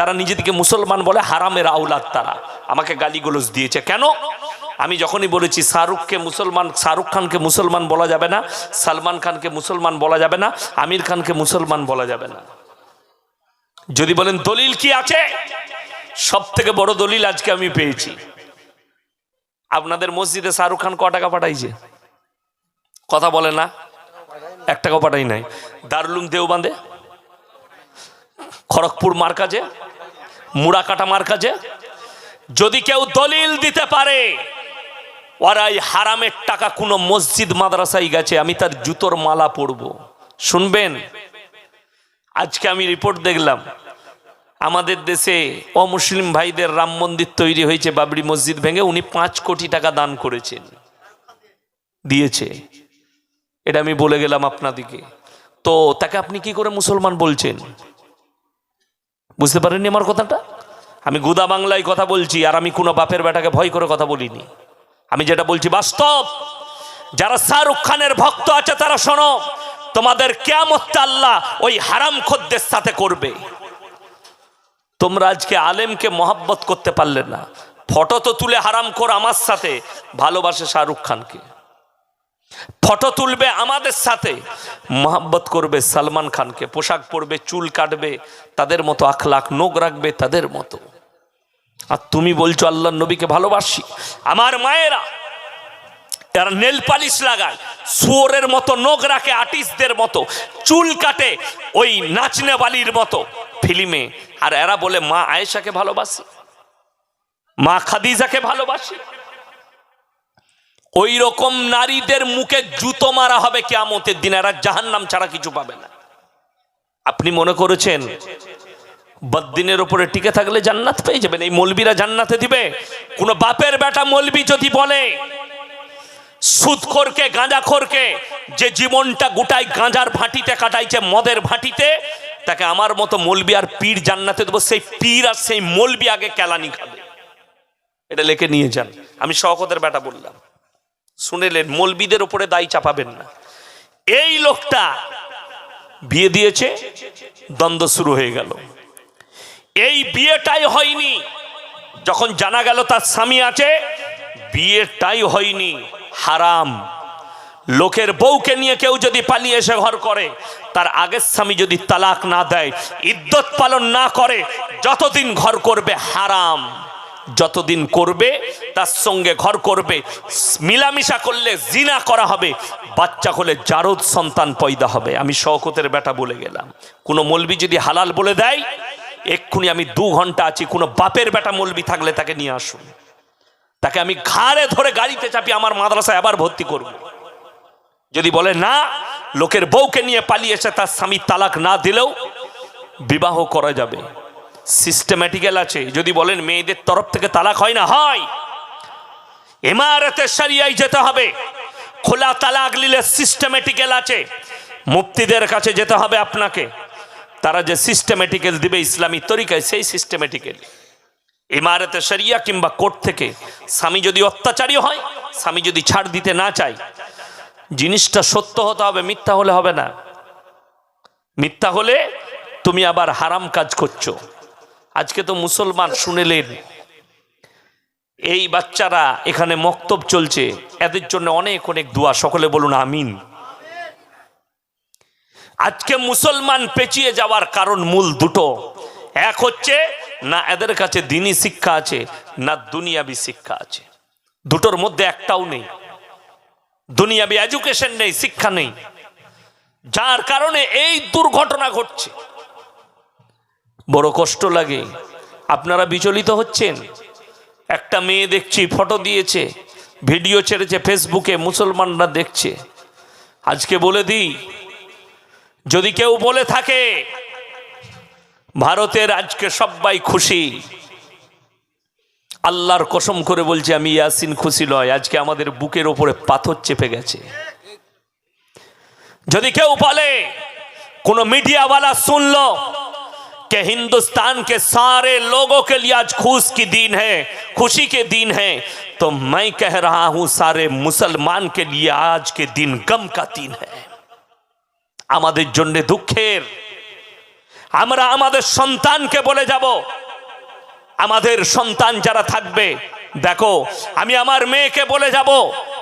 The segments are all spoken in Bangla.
তারা নিজেদেরকে মুসলমান বলে হারামের আউলাদ তারা। আমাকে গালিগুলোজ দিয়েছে। কেন? আমি যখনই বলেছি শাহরুখকে মুসলমান, শাহরুখ খানকে মুসলমান বলা যাবে না, সালমান খানকে মুসলমান বলা যাবে না, আমির খানকে মুসলমান বলা যাবে না। যদি বলেন দলিল কি আছে? সব থেকে বড় দলিল আজকে আমি পেয়েছি। আপনাদের মসজিদে শাহরুখ খান ক টাকা পাঠাইছে? কথা বলে না। এক টাকাও পাঠাই নাই। দারুলুম দেওবান্ধে খড়গপুর মার কাজে মুড়াকাটা মার কাজে যদি কেউ দলিল দিতে পারে, ওরাই হারামের টাকা কোনো মসজিদ, মাদ্রাসায় গেছে, আমি তার জুতোর মালা পরব। শুনবেন? আজকে আমি রিপোর্ট দেখলাম, আমাদের দেশে অমুসলিম ভাইদের রাম মন্দির তৈরি হয়েছে, বাবরি মসজিদ ভেঙে উনি পাঁচ কোটি টাকা দান করেছেন। দিয়েছে। এটা আমি বলে গেলাম আপনাদিকে। তো তাকে আপনি কি করে মুসলমান বলছেন? বুঝতে পারেননি আমার কথাটা? আমি গুদা বাংলায় কথা বলছি আর আমি কোনো বাপের বেটাকে ভয় করে কথা বলিনি। আমি যেটা বলছি, বাস্তব! যারা শাহরুখ খানের ভক্ত আছে, তারা শোনো, তোমাদের কেমত আল্লাহ ওই হারাম খদ্দের সাথে করবে। তোমরা আজকে আলেমকে মহাব্বত করতে পারলে না। ফটো তো তুলে হারাম কর আমার সাথে, ভালোবাসে শাহরুখ খানকে। ফটো তুলবে আমাদের সাথে। মহাব্বত করবে সালমান খানকে, পোশাক পরবে, চুল কাটবে, তাদের মতো আখলাখ নোখ রাখবে তাদের মতো। আর তুমি বলছো আল্লাহ নবীকে ভালোবাসি। আমার মায়েরা এরা নেল পালিশ লাগায়, শুয়োরের মতো নখ রাখে আর্টিস্টদের মতো, চুল কাটে ওই নাচনে বালির মতো ফিল্মে। আর এরা বলে, মা আয়েশাকে ভালোবাসি, মা খাদিজাকে ভালোবাসি। ওই রকম নারীদের মুখে জুতো মারা হবে কেয়ামতের দিন, এরা জাহান্নাম ছাড়া কিছু পাবে না। আপনি মনে করেছেন? বদ্দিনের ওপরে টিকে থাকলে জান্নাত পেয়ে যাবেন, এই মলবিরা জান্নাতে দিবে? কোনো বাপের বেটা মলবি যদি বলে সুদখোরকে গাঁজাখোরকে, যে জীবনটা গোটাই গাঁজার ভাটিতে কাটাইছে, মদের ভাটিতে, তাকে আমার মতো মলবি আর পীর জান্নাতে দেবো, সেই পীর আর সেই মলবি আগে কেলানি খাবে। এটা লেখে নিয়ে যান। আমি শওকতের বেটা বললাম। শুনেলেন, মলবিদের ওপরে দায়ী চাপাবেন না। এই লোকটা বিয়ে দিয়েছে, দ্বন্দ্ব শুরু হয়ে গেল। এই বিয়েটাই হয়নি। যখন জানা গেল তার স্বামী আছে, বিয়েটাই হয়নি। হারাম। লোকের বউকে নিয়ে কেউ যদি পালিয়ে এসে ঘর করে, তার আগের স্বামী যদি তালাক না দেয় ইদ্যত পালন না করে, যতদিন ঘর করবে হারাম। যতদিন করবে, তার সঙ্গে ঘর করবে, মিলামিশা করলে জিনা করা হবে, বাচ্চা হলে জারদ সন্তান পয়দা হবে। আমি শওকতের বেটা বলে গেলাম। কোনো মলবি যদি হালাল বলে দেয়, এক্ষুনি আমি দু ঘণ্টা আছি, কোনো বাপের বেটা মলবি থাকলে তাকে নিয়ে আসুন। তাকে আমি ঘাড়ে ধরে গাড়িতে চাপি আমার মাদ্রাসায় আবার ভর্তি করব। যদি বলে না, লোকের বউকে নিয়ে পালিয়েছে তার স্বামী তালাক না দিলেও বিবাহ করা যাবে। সিস্টেম্যাটিক্যাল আছে। যদি বলেন মেয়েদের তরফ থেকে তালাক হয় না, হয়। এমারতে সারিয়াই যেতে হবে। খোলা তালাক নিলে সিস্টেম্যাটিক্যাল আছে। মুক্তিদের কাছে যেতে হবে আপনাকে। তারা যে সিস্টেম্যাটিক্যাল দিবে ইসলামী তরিকায়, সেই সিস্টেম্যাটিক্যাল ইমারতে শরিয়া কিংবা কোর্ট থেকে স্বামী যদি অত্যাচারী হয়, স্বামী যদি ছাড় দিতে না চায়, জিনিসটা সত্য হতে হবে, মিথ্যা হলে হবে না। মিথ্যা হলে তুমি আবার হারাম কাজ করছ। আজকে তো মুসলমান শুনেলেন, এই বাচ্চারা এখানে মক্তব চলছে, এদের জন্য অনেক অনেক দোয়া, সকলে বলুন আমিন। আজকে মুসলমান পেঁচিয়ে যাওয়ার কারণ মূল দুটো, এক হচ্ছে না এদের কাছে দিনী শিক্ষা আছে, না দুনিয়াবি শিক্ষা আছে। দুটোর মধ্যে একটাও নেই। দুনিয়াবি এডুকেশন নেই, শিক্ষা নেই। যার কারণে এই দুর্ঘটনা ঘটছে। বড় কষ্ট লাগে। আপনারা বিচলিত হচ্ছেন? একটা মেয়ে দেখছি, ফটো দিয়েছে, ভিডিও ছেড়েছে, ফেসবুকে মুসলমানরা দেখছে। আজকে বলে দিই, যদি কেউ বলে থাকে, ভারতের আজকে সবাই খুশি। আল্লাহর কসম করে বলছে, আমি ইয়াসিন খুশি নয়, আজকে আমাদের বুকের ওপরে পাথর চেপে গেছে। যদি কেউ বলে, কোনো মিডিয়াওয়ালা শুনলো कि हिंदुस्तान के सारे लोगों के लिए आज खुश की दिन है खुशी के दिन है तो मैं कह रहा हूं सारे मुसलमान के लिए आज के दिन गम का दिन है আমাদের জন্য দুঃখের আমরা আমাদের সন্তানকে বলে যাব আমাদের সন্তান যারা থাকবে দেখো আমি আমার মেয়েকে বলে যাব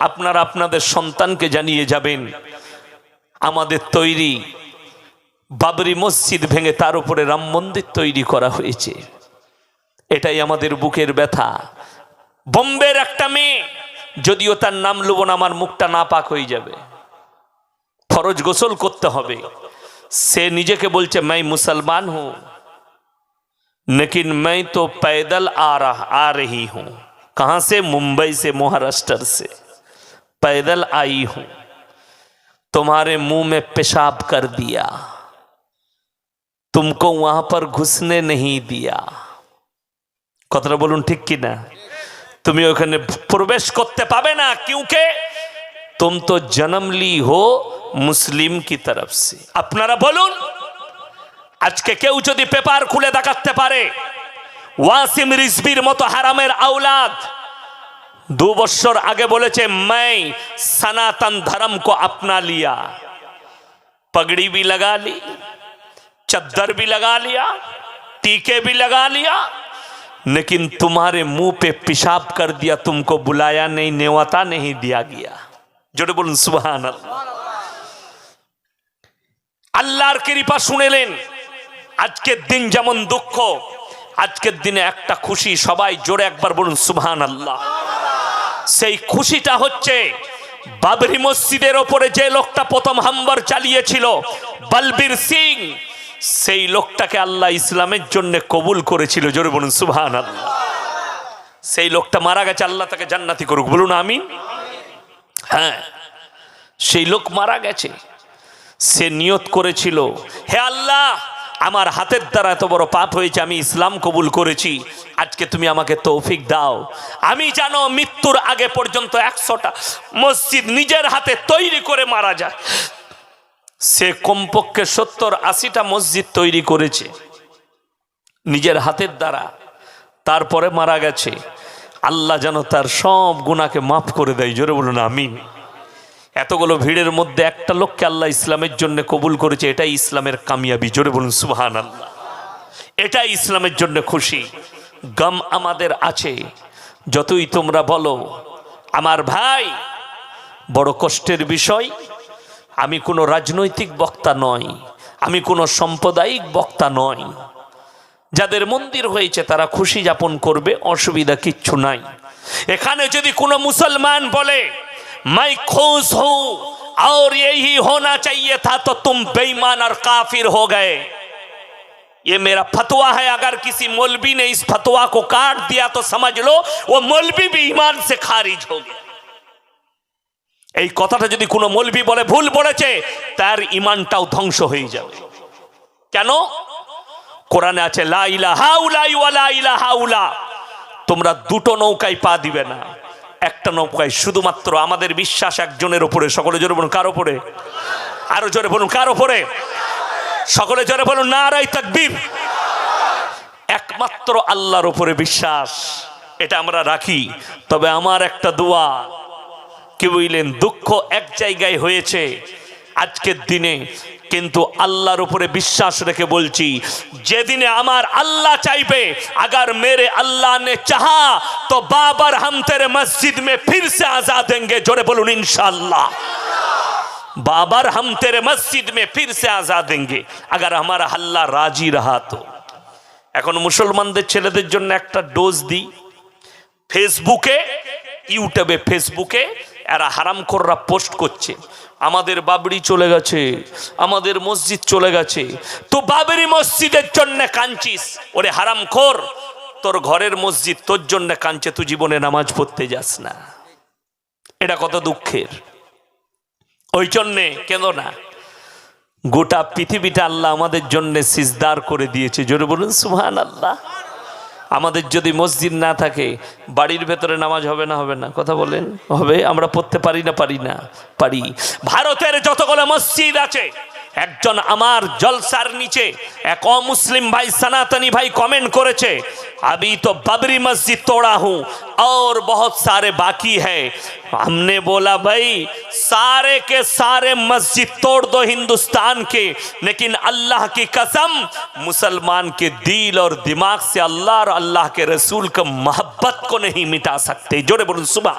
আপনারা আপনাদের সন্তানকে জানিয়ে যাবেন আমাদের তৈরি বাবরি মসজিদ ভেঙে তার উপরে রাম মন্দির তৈরি করা হয়েছে এটাই আমাদের বুকের ব্যথা বোম্বের একটা মেয়ে যদিও তার নাম লুব না আমার মুখটা না পাক হয়ে যাবে ফরজ গোসল করতে হবে সে নিজেকে বলছে मैं मुसलमान हूं लेकिन मैं तो पैदल आ रहा आ रही हूं कहां से मुंबई से महाराष्ट्र से पैदल आई हूं तुम्हारे मुंह में पेशाब कर दिया तुमको वहां पर घुसने नहीं दिया কথাটা বলুন ঠিক কি না তুমি ওখানে প্রবেশ করতে পাবে না কিউকে तुम तो जन्म ली हो মুসলিম কি তরফ সে আপনারা বলুন আজকে কেউ যদি পেপার খুলে দেখাতে পারে ওয়াসিম রিজবির মতো হারামের আওলাদ দু বছর আগে বলেছে मैं सनातन धर्म को अपना लिया पगड़ी भी लगा ली चद्दर भी लगा लिया टीके भी लगा लिया लेकिन तुम्हारे मुंह पे पेशाब कर दिया तुमको बुलाया नहीं नेवता नहीं दिया गया জোরে বলুন সুবহান আল্লাহর কৃপা শুনেলেন আজকের দিন যেমন দুঃখ আজকের দিনে একটা খুশি সবাই জোরে একবার বলুন সুবহান আল্লাহ সেই খুশিটা হচ্ছে বাবরি মসজিদের ওপরে যে লোকটা প্রথম হাম্বার চালিয়েছিল বলবীর সিং সেই লোকটাকে আল্লাহ ইসলামের জন্য কবুল করেছিল। জোরে বলুন সুবহান আল্লাহ সেই লোকটা মারা গেছে, আল্লাহ তাকে জান্নাতি করুক। বলুন আমি হ্যাঁ সেই লোক মারা গেছে। সে নিয়ত করেছিল, হে আল্লাহ, আমার হাতের দ্বারা এত বড় পাপ হয়েছে, আমি ইসলাম কবুল করেছি। আজকে তুমি আমাকে তৌফিক দাও। আমি জানো মৃত্যুর আগে পর্যন্ত একশোটা মসজিদ নিজের হাতে তৈরি করে মারা যায়। সে কমপক্ষে সত্তর আশিটা মসজিদ তৈরি করেছে। নিজের হাতের দ্বারা। তারপরে মারা গেছে। আল্লাহ যেন তার সব গুণাকে মাফ করে দেয়। জোরে বলুন, আমিন। এতগুলো ভিড়ের মধ্যে একটা লোককে আল্লাহ ইসলামের জন্য কবুল করেছে। এটাই ইসলামের কামিয়াবি। জোরে বলুন সুহান আল্লাহ এটাই ইসলামের জন্য খুশি। গম আমাদের আছে। যতই তোমরা বলো, আমার ভাই, বড় কষ্টের বিষয় আমি কোনো রাজনৈতিক বক্তা নয় আমি কোনো সাম্প্রদায়িক বক্তা নয় যাদের মন্দির হয়েছে তারা খুশি যাপন করবে অসুবিধা কিচ্ছু নাই এখানে যদি কোনো মুসলমান বলে मैं खुश हूं और यही होना चाहिए था तो तुम बेईमान और काफिर हो गए ये मेरा फतवा है अगर किसी मौलवी ने इस फतवा को काट दिया तो समझ लो वो मौलवी भी ईमान से खारिज हो गया এই কথাটা যদি কোনো মৌলবি বলে, ভুল পড়েছে তার ইমানটাও ধ্বংস হয়ে যাবে। কেন? কোরআনে আছে তোমরা দুটো নৌকায় পা দিবে না। একটা নৌকায় শুধুমাত্র আমাদের বিশ্বাস একজনের উপরে সকলে জোরে বলুন, কার উপরে আরও জোরে বলুন, কার উপরে সকলে জোরে বলুন না রাই তাকবীর। একমাত্র আল্লাহর উপরে বিশ্বাস। এটা আমরা রাখি। তবে আমার একটা দোয়া কি বুঝলেন দুঃখ এক জায়গায় হয়েছে আজকের দিনে, কিন্তু আল্লাহর উপরে বিশ্বাস রেখে বলছি, যেদিনে আমার আল্লাহ চাইবে, আগার মেরে আল্লাহ নে চাহা, তো বাবার হাম তেরে মসজিদ মে ফির সে আজাদ দেঙ্গে, জোরে বলুন ইনশাল্লাহ বাবার হাম তেরে মসজিদ মে ফির সে আজাদ দেঙ্গে, আগার আমার আল্লাহ রাজি রাহা তো। এখন মুসলমানদের ছেলেদের জন্য একটা ডোজ দিই, ফেসবুকে, ইউটিউবে, ফেসবুকে এরা হারামখোররা পোস্ট করছে। আমাদের বাবরি চলে গেছে, আমাদের মসজিদ চলে গেছে। তো বাবরি মসজিদের জন্য কাঞ্চিস ওরে হারামখোর, তোর ঘরের মসজিদ তোর জন্য কাঞ্চে তুই জীবনে নামাজ পড়তে যাস না। এটা কত দুঃখের। ওই জন্যে কেন না? গোটা পৃথিবীটা আল্লাহ আমাদের জন্য সিজদার করে দিয়েছে। জোরে বলুন সুহান আল্লাহ আমাদের যদি মসজিদ না থাকে, বাড়ির ভেতরে নামাজ হবে না হবে না? কথা বলেন। হবে? আমরা পড়তে পারি না পারি না? পারি। ভারতের যতগুলো মসজিদ আছে একজন আমার জলসার নিচে এক অমুসলিম ভাই সনাতনী ভাই কমেন্ট করেছে अभी तो बबरी मस्जिद तोड़ा हूं और बहुत सारे बाकी है हमने बोला भाई सारे के सारे मस्जिद तोड़ दो हिंदुस्तान के लेकिन अल्लाह की कसम मुसलमान के दिल और दिमाग से अल्लाह और अल्लाह के रसूल का मोहब्बत को नहीं मिटा सकते जोड़े बोलूं सुबह